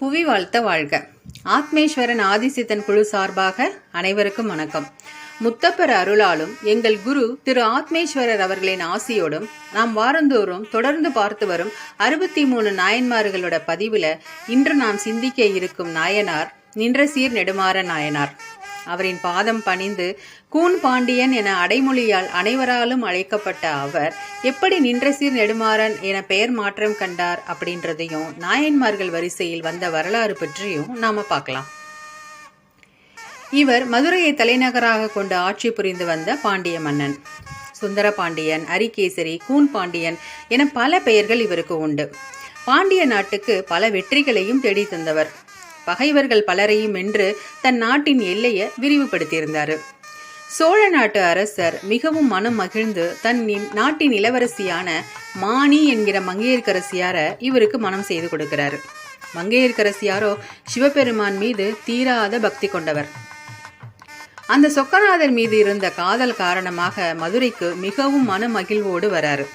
புவி வாழ்த்த வாழ்க. ஆத்மேஸ்வரன் ஆதிசித்தன் குழு சார்பாக அனைவருக்கும் வணக்கம். முத்தப்பர் அருளாலும் எங்கள் குரு திரு ஆத்மேஸ்வரர் அவர்களின் ஆசியோடும் நாம் வாரந்தோறும் தொடர்ந்து பார்த்து வரும் அறுபத்தி மூணு நாயன்மார்களோட பதிவுல இன்று நாம் சிந்திக்க இருக்கும் நாயனார் நின்ற சீர் நெடுமாற நாயனார். அவரின் பாதம் பணிந்து கூன் பாண்டியன் என அடைமொழியால் அனைவராலும் அழைக்கப்பட்ட அவர் எப்படி நின்ற சீர் நெடுமாறன் என பெயர் மாற்றம் கண்டார்? அப்படின்றதையும் நாயன்மார்கள் வரிசையில் வந்த வரலாறு பற்றியும் நாம பார்க்கலாம். இவர் மதுரையை தலைநகராக கொண்டு ஆட்சி புரிந்து வந்த பாண்டிய மன்னன். சுந்தர பாண்டியன் அரிகேசரி கூன் பாண்டியன் என பல பெயர்கள் இவருக்கு உண்டு. பாண்டிய நாட்டுக்கு பல வெற்றிகளையும் தேடி தந்தவர். பகைவர்கள் பலரையும் வென்று தன் நாட்டின் எல்லையை விரிவுபடுத்தியிருந்தார். சோழ நாட்டு அரசர் மிகவும் மனம் மகிழ்ந்து தன் நாட்டின் இளவரசியான மாணி என்கிற மங்கையர்க்கரசியார இவருக்கு மனம் செய்து கொடுக்கிறாரு. மங்கையர்க்கரசியாரோ சிவபெருமான் மீது தீராத பக்தி கொண்டவர். அந்த சொக்கநாதர் மீது இருந்த காதல் காரணமாக மதுரைக்கு மிகவும் மன மகிழ்வோடு வராரு.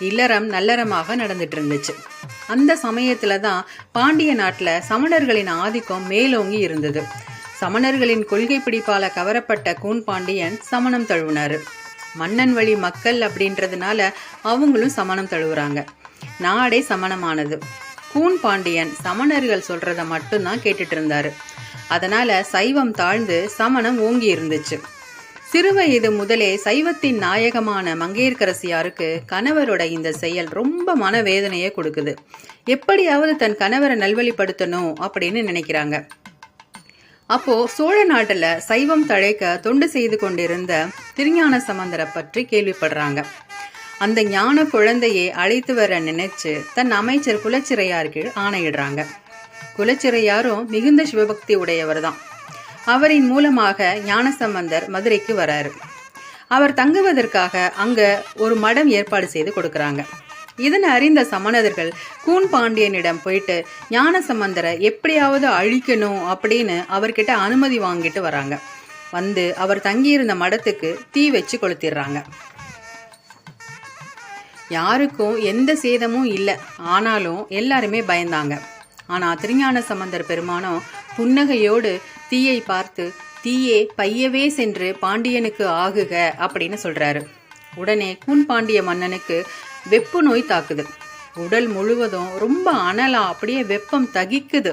இல்லறம் நல்லறமாக நடந்துட்டு இருந்துச்சு அந்த சமயத்துல தான் பாண்டிய நாட்டில் சமணர்களின் ஆதிக்கம் மேலோங்கி இருந்தது. சமணர்களின் கொள்கை பிடிப்பால கவரப்பட்ட கூன் பாண்டியன் சமணம் தழுவினாரு. மன்னன் வழி மக்கள் அப்படின்றதுனால அவங்களும் சமணம் தழுவுறாங்க. நாடே சமணமானது. கூன் பாண்டியன் சமணர்கள் சொல்றத மட்டும்தான் கேட்டுட்டு இருந்தாரு அதனால சைவம் தாழ்ந்து சமணம் ஓங்கி இருந்துச்சு சிறுவயது முதலே சைவத்தின் நாயகமான மங்கையர்கரசியாருக்கு கணவரோட இந்த செயல் ரொம்ப மனவேதனையை கொடுக்குது. எப்படியாவது தன் கணவரை நல்வழிப்படுத்தணும் அப்படின்னு நினைக்கிறாங்க. அப்போ சோழ நாட்டில் சைவம் தழைக்க தொண்டு செய்து கொண்டிருந்த திருஞான சம்பந்தரை பற்றி கேள்விப்படுறாங்க. அந்த ஞான குழந்தையை அழைத்து வர நினைச்சு தன் அமைச்சர் குலச்சிறையார் கீழ் ஆணையிடுறாங்க. குலச்சிறையாரும் மிகுந்த சிவபக்தி உடையவர் தான் அவரின் மூலமாக ஞானசம்பந்தர் மதுரைக்கு வராரு. அவர் தங்குவதற்காக அங்க ஒரு மடம் ஏற்பாடு செய்து கொடுக்கறாங்க. இதனை அறிந்த சமணர்கள் கூன் பாண்டியனிடம் போயிட்டு ஞானசம்பந்தரை எப்படியாவது அழிக்கணும் அப்படின்னு அவர்கிட்ட அனுமதி வாங்கிட்டு வராங்க. வந்து அவர் தங்கியிருந்த மடத்துக்கு தீ வச்சு கொளுத்திடுறாங்க. யாருக்கும் எந்த சேதமும் இல்லை. ஆனாலும் எல்லாருமே பயந்தாங்க. ஆனா திருஞான சம்பந்தர் பெருமானம் புன்னகையோடு தீயை பார்த்து தீயே பையவே சென்று பாண்டியனுக்கு ஆகுக அப்படின்னு சொல்றாரு. உடனே குன் பாண்டிய மன்னனுக்கு வெப்பு நோய் தாக்குது. உடல் முழுவதும் ரொம்ப அனலா அப்படியே வெப்பம் தகிக்குது.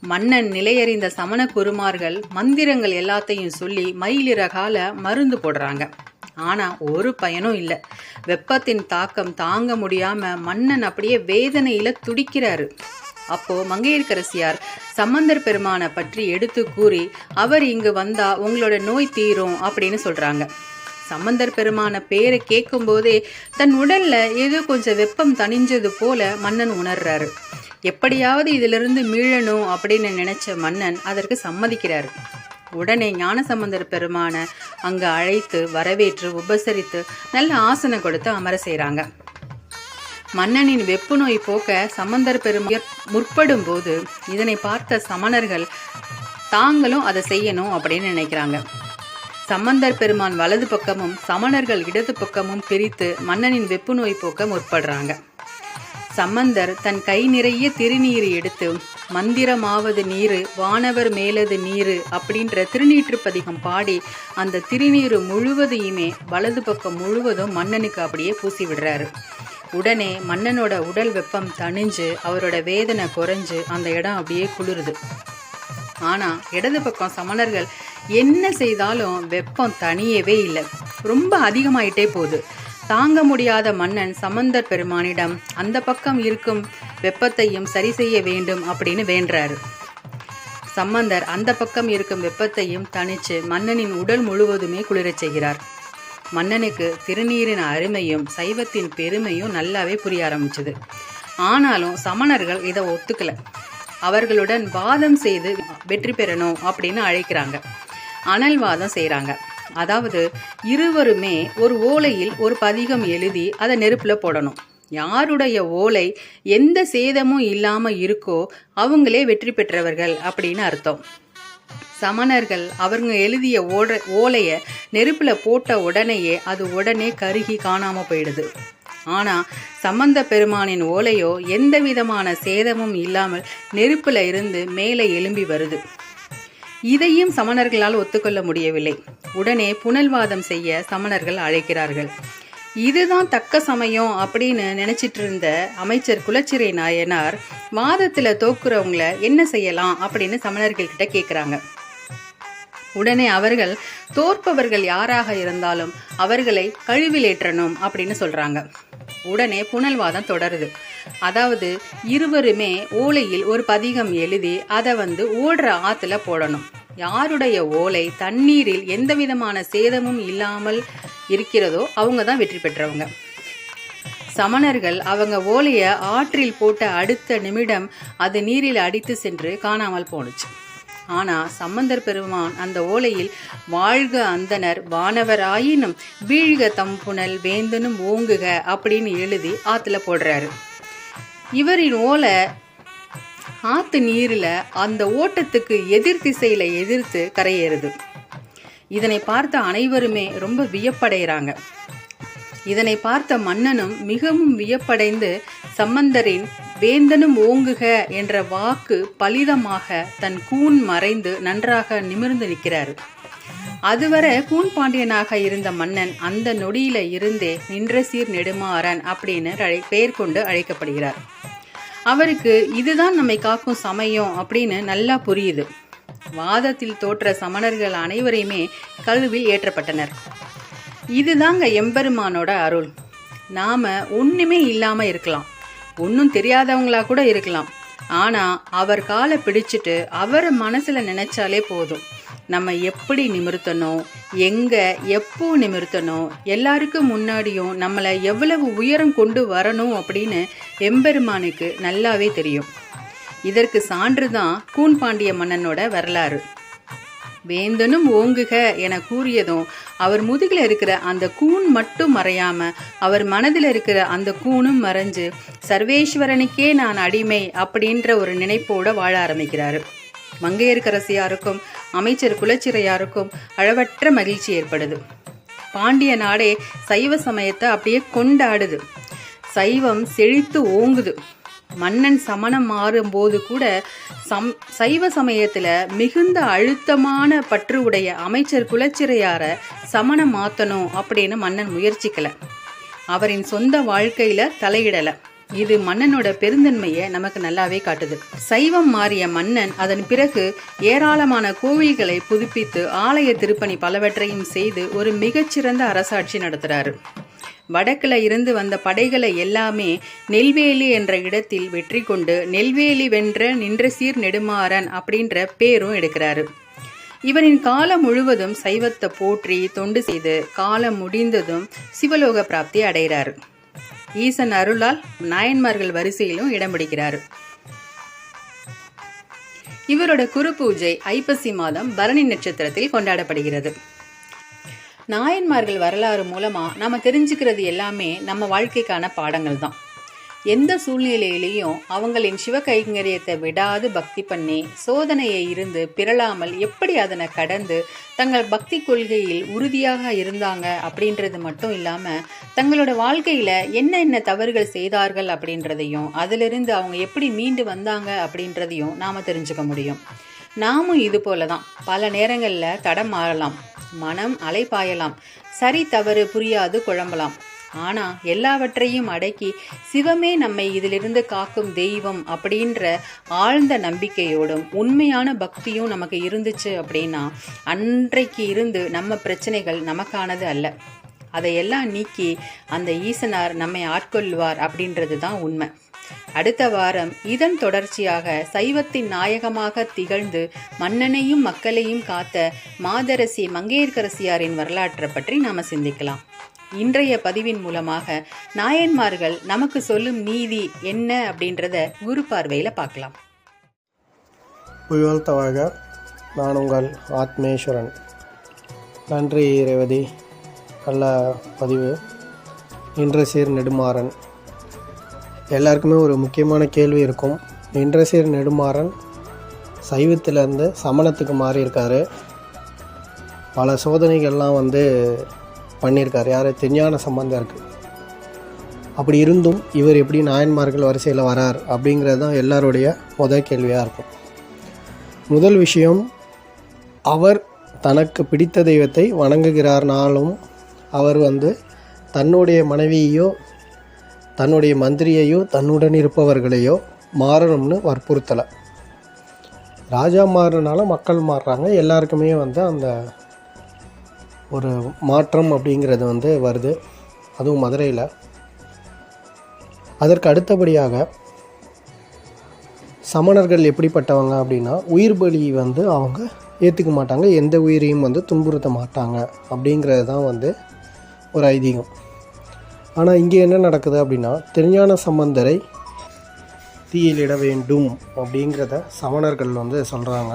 மன்னன் நிலையறிந்த சமண குருமார்கள் மந்திரங்கள் எல்லாத்தையும் சொல்லி மயிலிறகால மருந்து போடுறாங்க. ஆனால் ஒரு பயனும் இல்லை. வெப்பத்தின் தாக்கம் தாங்க முடியாம மன்னன் அப்படியே வேதனையில் துடிக்கிறாரு. அப்போ மங்கையர்க்கரசியார் சம்பந்தர் பெருமானை பற்றி எடுத்து கூறி அவர் இங்கு வந்தா உங்களோட நோய் தீரும் அப்படின்னு சொல்றாங்க. சம்பந்தர் பெருமான பேரை கேட்கும்போதே தன் உடல்ல ஏதோ கொஞ்சம் வெப்பம் தணிஞ்சது போல மன்னன் உணர்றாரு. எப்படியாவது இதிலிருந்து மீளணும் அப்படின்னு நினைச்ச மன்னன் அதற்கு சம்மதிக்கிறாரு. உடனே ஞானசம்பந்தர் பெருமான அங்கு அழைத்து வரவேற்று உபசரித்து நல்ல ஆசனம் கொடுத்து அமர செய்கிறாங்க மன்னனின் வெப்பு நோய் போக்க சம்பந்தர் பெரும் முற்படும் போது இதனை பார்த்த சமணர்கள் தாங்களும் அதை செய்யணும் அப்படின்னு நினைக்கிறாங்க. சம்பந்தர் பெருமான் வலது பக்கமும் சமணர்கள் இடது பக்கமும் பிரித்து மன்னனின் வெப்பு நோய் போக்க முற்படுறாங்க. சம்பந்தர் தன் கை நிறைய திருநீர் எடுத்து மந்திரமாவது நீரு வானவர் மேலது நீரு அப்படின்ற திருநீற்று பதிகம் பாடி அந்த திருநீரு முழுவதையுமே வலது பக்கம் முழுவதும் மன்னனுக்கு அப்படியே பூசி விடுறாரு. உடனே மன்னனோட உடல் வெப்பம் தணிஞ்சு அவரோட வேதனை குறைஞ்சு அந்த இடம் அப்படியே குளிருது. ஆனா இடது பக்கம் சமணர்கள் என்ன செய்தாலும் வெப்பம் தனியவே இல்லை. ரொம்ப அதிகமாயிட்டே போகுது. தாங்க முடியாத மன்னன் சமந்தர் பெருமானிடம் அந்த பக்கம் இருக்கும் வெப்பத்தையும் சரி செய்ய வேண்டும் அப்படின்னு வேண்டுறாரு. சம்பந்தர் அந்த பக்கம் இருக்கும் வெப்பத்தையும் தணிச்சு மன்னனின் உடல் முழுவதுமே குளிரச் செய்கிறார். மன்னனுக்கு திருநீரின் அருமையும் சைவத்தின் பெருமையும் நல்லாவே புரிய ஆரம்பிச்சது. ஆனாலும் சமணர்கள் இதை ஒத்துக்கல. அவர்களுடன் வாதம் செய்து வெற்றி பெறணும் அப்படின்னு அழைக்கிறாங்க. அனல் வாதம் செய்கிறாங்க அதாவது இருவருமே ஒரு ஓலையில் ஒரு பதிகம் எழுதி அதை நெருப்பில் போடணும். யாருடைய ஓலை எந்த சேதமும் இல்லாமல் இருக்கோ அவங்களே வெற்றி பெற்றவர்கள் அப்படின்னு அர்த்தம். சமணர்கள் அவங்க எழுதிய ஓட ஓலைய நெருப்புல போட்ட உடனேயே அது உடனே கருகி காணாம போயிடுது. ஆனால் சம்பந்த பெருமானின் ஓலையோ எந்த விதமான சேதமும் இல்லாமல் நெருப்புல இருந்து மேலே எழும்பி வருது. இதையும் சமணர்களால் ஒத்துக்கொள்ள முடியவில்லை. உடனே புனல்வாதம் செய்ய சமணர்கள் அழைக்கிறார்கள். இதுதான் தக்க சமயம் அப்படின்னு நினைச்சிட்டு இருந்த அமைச்சர் குலச்சிறை நாயனார் வாதத்துல தோக்குறவங்கள என்ன செய்யலாம்? அப்படின்னு சமணர்கள் கிட்ட கேக்குறாங்க. உடனே அவர்கள் தோற்பவர்கள் யாராக இருந்தாலும் அவர்களை கழுவிலேற்றணும் அப்படின்னு சொல்றாங்க. உடனே புனல்வாதம் தொடருது. அதாவது இருவருமே ஓலையில் ஒரு பதிகம் எழுதி அதை வந்து ஓடுற ஆத்துல போடணும். யாருடைய ஓலை தண்ணீரில் எந்த விதமான சேதமும் இல்லாமல் இருக்கிறதோ அவங்க தான் வெற்றி பெற்றவங்க. சமணர்கள் அவங்க ஓலையை ஆற்றில் போட்ட அடுத்த நிமிடம் அது நீரில் அடித்து சென்று காணாமல் போனுச்சு ஆனா சம்பந்தர் பெருமான் அந்த ஓலையில் வாழ்க அந்தனர் வானவராயினும் வீழ்க தம்புணல் வேந்தனும் ஓங்குக அப்படின்னு எழுதி ஆத்துல போடுறாரு. இவரின் ஓலை ஆத்து நீர்ல அந்த ஓட்டத்துக்கு எதிர் திசையில எதிர்த்து கரையேறுது. இதனை பார்த்த அனைவருமே ரொம்ப வியப்படைகிறாங்க. இதனை பார்த்த மன்னனும் மிகவும் வியப்படைந்து சம்பந்தரின் வேந்தனும் ஓங்குக என்ற வாக்கு பலிதமாக தன் கூன் மறைந்து நன்றாக நிமிர்ந்து நிற்கிறாரு. அதுவரை கூன் பாண்டியனாக இருந்த மன்னன் அந்த நொடியில இருந்தே நின்ற சீர் நெடுமாறன் அப்படின்னு அழை- பெயர் கொண்டு அழைக்கப்படுகிறார். அவருக்கு இதுதான் நம்மை காக்கும் சமயம் அப்படின்னு நல்லா புரியுது. வாதத்தில் தோற்ற சமணர்கள் அனைவரையுமே கல்வியில் ஏற்றப்பட்டனர். இதுதாங்க எம்பெருமானோட அருள். நாம ஒன்றுமே இல்லாமல் இருக்கலாம். ஒன்றும் தெரியாதவங்களா கூட இருக்கலாம். ஆனால் அவர் காலை பிடிச்சிட்டு அவரை மனசில் நினைச்சாலே போதும். நம்ம எப்படி நிமிர்த்தணும் எங்கே எப்போ நிமிர்த்தணும் எல்லாருக்கும் முன்னாடியும் நம்மளை எவ்வளவு உயரம் கொண்டு வரணும் அப்படின்னு எம்பெருமானுக்கு நல்லாவே தெரியும். இதற்கு சான்று தான் கூன் பாண்டிய மன்னனோட வரலாறு. வேந்தனும் ஓங்குக என கூறியதும் அவர் முதுகில் இருக்கிற அந்த கூன் மட்டும் மறையாம அவர் மனதில் இருக்கிற அந்த கூனும் மறைஞ்சு சர்வேஸ்வரனுக்கே நான் அடிமை அப்படின்ற ஒரு நினைப்போட வாழ ஆரம்பிக்கிறாரு. மங்கையர்க்கரசியாருக்கும் அமைச்சர் குலச்சிறையாருக்கும் அளவற்ற மகிழ்ச்சி ஏற்படுது. பாண்டிய நாடே சைவ சமயத்தை அப்படியே கொண்டாடுது. சைவம் செழித்து ஓங்குது. மன்னன் சமணம் மாறும்போது கூட சம் சைவ சமயத்தில் மிகுந்த அழுத்தமான பற்று உடைய அமைச்சர் குலச்சிறையார சமணம் மாற்றணும் அப்படின்னு மன்னன் முயற்சிக்கலை. அவரின் சொந்த வாழ்க்கையில் தலையிடலை. இது மன்னனோட பெருந்தன்மையை நமக்கு நல்லாவே காட்டுது. சைவம் மாறிய மன்னன் அதன் பிறகு ஏராளமான கோவில்களை புதுப்பித்து ஆலய திருப்பணி பலவற்றையும் செய்து ஒரு மிகச்சிறந்த அரசாட்சி நடத்துறாரு. வடக்குல இருந்து வந்த படைகளை எல்லாமே நெல்வேலி என்ற இடத்தில் வெற்றி கொண்டு நெல்வேலி வென்ற நின்ற சீர் நெடுமாறன் அப்படின்ற பேரும் எடுக்கிறாரு. இவரின் காலம் முழுவதும் சைவத்தை போற்றி தொண்டு செய்து காலம் முடிந்ததும் சிவலோக பிராப்தி அடைகிறார். ஈசன் அருளால் நாயன்மார்கள் வரிசையிலும் இடம் பிடிக்கிறார். இவரோட குரு பூஜை ஐப்பசி மாதம் பரணி நட்சத்திரத்தில் கொண்டாடப்படுகிறது. நாயன்மார்கள் வரலாறு மூலமாக நம்ம தெரிஞ்சுக்கிறது எல்லாமே நம்ம வாழ்க்கைக்கான பாடங்கள் தான். எந்த சூழ்நிலையிலையும் அவங்களின் சிவ கைங்கரியத்தை விடாது பக்தி பண்ணி சோதனையை இருந்து பிறளாமல் எப்படி அதனை கடந்து தங்கள் பக்தி கொள்கையில் உறுதியாக இருந்தாங்க அப்படின்றது மட்டும் இல்லாமல் தங்களோட வாழ்க்கையில் என்ன என்ன தவறுகள் செய்தார்கள் அப்படின்றதையும் அதிலிருந்து அவங்க எப்படி மீண்டு வந்தாங்க அப்படின்றதையும் நாம் தெரிஞ்சுக்க முடியும். நாமும் இது போல தான் பல நேரங்களில் தடம் மாறலாம். மனம் அலைபாயலாம் சரி தவறு புரியாது குழம்பலாம். ஆனா எல்லாவற்றையும் அடக்கி சிவமே நம்மை இதிலிருந்து காக்கும் தெய்வம் அப்படின்ற ஆழ்ந்த நம்பிக்கையோடும் உண்மையான பக்தியும் நமக்கு இருந்துச்சு அப்படின்னா அன்றைக்கு இருந்து நம்ம பிரச்சனைகள் நமக்கானது அல்ல. அதையெல்லாம் நீக்கி அந்த ஈசனார் நம்மை ஆட்கொள்வார் அப்படின்றது தான் உண்மை. அடுத்த வாரம் இதன் தொடர்ச்சியாக சைவத்தின் நாயகமாக திகழ்ந்து மன்னனையும் மக்களையும் காத்த மாதரசி மங்கையர்கரசியாரின் வரலாற்றை பற்றி நாம சிந்திக்கலாம். இன்றைய பதிவின் மூலமாக நாயன்மார்கள் நமக்கு சொல்லும் நீதி என்ன அப்படின்றத குரு பார்வையில் பார்க்கலாம். புயல் நான் உங்கள் ஆத்மேஸ்வரன். நன்றி ரேவதி. நல்ல பதிவு. இன்றசீர் நெடுமாறன். எல்லாருக்குமே ஒரு முக்கியமான கேள்வி இருக்கும். இன்றசீர் நெடுமாறன் சைவத்திலேருந்து சமணத்துக்கு மாறியிருக்காரு. பல சோதனைகள்லாம் வந்து பண்ணியிருக்காரு. யார்? திருஞான இருக்குது அப்படி இருந்தும் இவர் எப்படி நாயன்மார்கள் வரிசையில் வரார் அப்படிங்கிறது தான் எல்லாருடைய முதல் கேள்வியாக இருக்கும். முதல் விஷயம் அவர் தனக்கு பிடித்த தெய்வத்தை வணங்குகிறார்னாலும் அவர் வந்து தன்னுடைய மனைவியையோ தன்னுடைய மந்திரியையோ தன்னுடன் இருப்பவர்களையோ மாறணும்னு வற்புறுத்தலை. ராஜா மாறுறனால மக்கள் மாறுறாங்க. எல்லாருக்குமே வந்து அந்த ஒரு மாற்றம் அப்படிங்கிறது வந்து வருது. அதுவும் மதுரையில். அதற்கு அடுத்தபடியாக சமணர்கள் எப்படிப்பட்டவங்க அப்படின்னா உயிர் பலி வந்து அவங்க ஏற்றுக்க மாட்டாங்க. எந்த உயிரையும் வந்து துன்புறுத்த மாட்டாங்க அப்படிங்கிறது தான் வந்து ஒரு ஐதீகம். ஆனால் இங்கே என்ன நடக்குது அப்படின்னா திருஞான சம்பந்தரை தீயிலிட வேண்டும் அப்படிங்கிறத சமணர்கள் வந்து சொல்கிறாங்க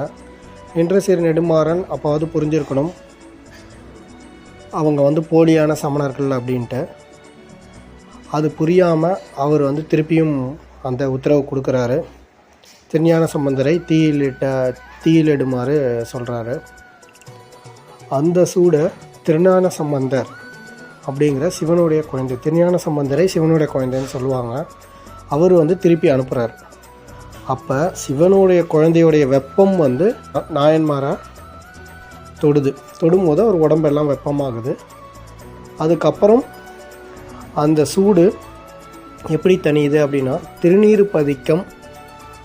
என்ற சிறு நெடுமாறன் அப்பாவது புரிஞ்சிருக்கணும். அவங்க வந்து போலியான சமணர்கள் அப்படின்ட்டு. அது புரியாமல் அவர் வந்து திருப்பியும் அந்த உத்தரவு கொடுக்குறாரு. திருஞான சம்பந்தரை தீயிலிட்ட தீயிலிடுமாறு சொல்கிறாரு அந்த சூடை திருஞான சம்பந்தர் அப்படிங்கிற சிவனுடைய குழந்தை திருஞான சம்பந்தரை சிவனுடைய குழந்தைன்னு சொல்லுவாங்க. அவர் வந்து திருப்பி அனுப்புகிறார் அப்போ சிவனுடைய குழந்தையுடைய வெப்பம் வந்து நாயன்மாரை தொடுது. தொடும்போது அவர் உடம்பெல்லாம் வெப்பமாகுது. அதுக்கப்புறம் அந்த சூடு எப்படி தணியுது அப்படின்னா திருநீர் பதிக்கம்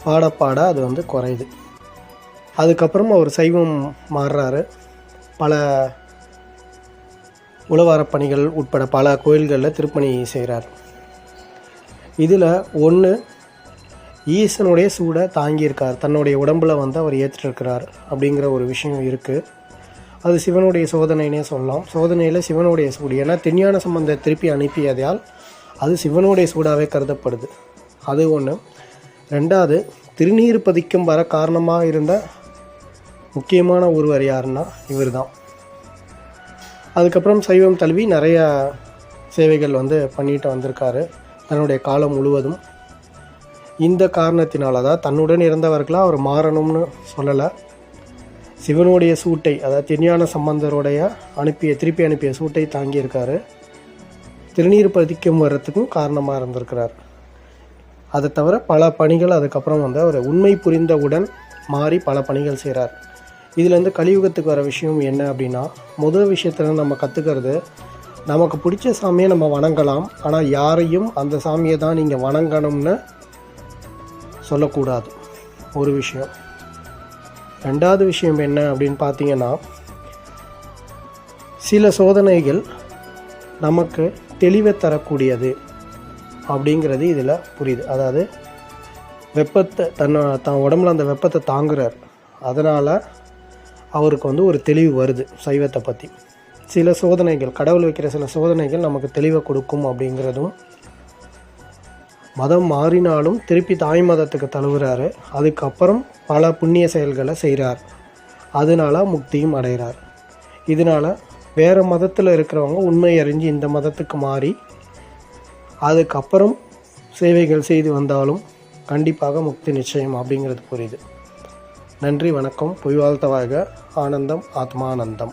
பாட பாட அது வந்து குறையுது. அதுக்கப்புறம் அவர் சைவம் மாறுறாரு. பல உழவாரப் பணிகள் உட்பட பல கோயில்களில் திருப்பணி செய்கிறார் இதில் ஒன்று ஈசனுடைய சூடை தாங்கியிருக்கார். தன்னுடைய உடம்பில் வந்து அவர் ஏற்றிருக்கிறார் அப்படிங்கிற ஒரு விஷயம் இருக்குது அது சிவனுடைய சோதனைனே சொல்லலாம். சோதனையில் சிவனுடைய சூடு ஏன்னா திருஞான சம்பந்த திருப்பி அனுப்பியதால் அது சிவனுடைய சூடாகவே கருதப்படுது. அது ஒன்று ரெண்டாவது திருநீர் பதிக்கும் வர காரணமாக இருந்த முக்கியமான ஒருவர் யாருன்னா இவர் தான் அதுக்கப்புறம் சைவம் தழுவி நிறையா சேவைகள் வந்து பண்ணிட்டு வந்திருக்காரு. தன்னுடைய காலம் முழுவதும். இந்த காரணத்தினால தான் தன்னுடன் இருந்தவர்களாக அவர் மாறணும்னு சொல்லலை. சிவனுடைய சூட்டை அதாவது திருஞான சம்பந்தருடைய அனுப்பிய திருப்பி அனுப்பிய சூட்டை தாங்கியிருக்காரு. திருநீர் பதிக்கும் வர்றதுக்கும் காரணமாக இருந்திருக்கிறார். அதை தவிர பல பணிகள் அதுக்கப்புறம் வந்து அவர் உண்மை புரிந்தவுடன் மாறி பல பணிகள் செய்கிறார் இதுலேருந்து கலியுகத்துக்கு வர விஷயம் என்ன அப்படின்னா முதல் விஷயத்தில் நம்ம கற்றுக்கிறது நமக்கு பிடிச்ச சாமியை நம்ம வணங்கலாம். ஆனால் யாரையும் அந்த சாமியை தான் நீங்கள் வணங்கணும்னு சொல்லக்கூடாது. ஒரு விஷயம். ரெண்டாவது விஷயம் என்ன அப்படின்னு பார்த்தீங்கன்னா சில சோதனைகள் நமக்கு தெளிவை தரக்கூடியது அப்படிங்கிறது இதில் புரியுது. அதாவது வெப்பத்தை தன்னை தன் உடம்புல அந்த வெப்பத்தை தாங்குறார். அதனால் அவருக்கு வந்து ஒரு தெளிவு வருது சைவத்தை பற்றி சில சோதனைகள் கடவுள் வைக்கிற சில சோதனைகள் நமக்கு தெளிவை கொடுக்கும் அப்படிங்கிறதும் மதம் மாறினாலும் திருப்பி தாய் மதத்துக்கு தழுவுறாரு. அதுக்கப்புறம் பல புண்ணிய செயல்களை செய்கிறார் அதனால முக்தியும் அடைகிறார் இதனால் வேறு மதத்தில் இருக்கிறவங்க உண்மை அறிஞ்சு இந்த மதத்துக்கு மாறி அதுக்கப்புறம் சேவைகள் செய்து வந்தாலும் கண்டிப்பாக முக்தி நிச்சயம் அப்படிங்கிறது புரியுது. நன்றி வணக்கம். பொய் வாழ்த்தவாக ఆనందం ఆత్మానందం.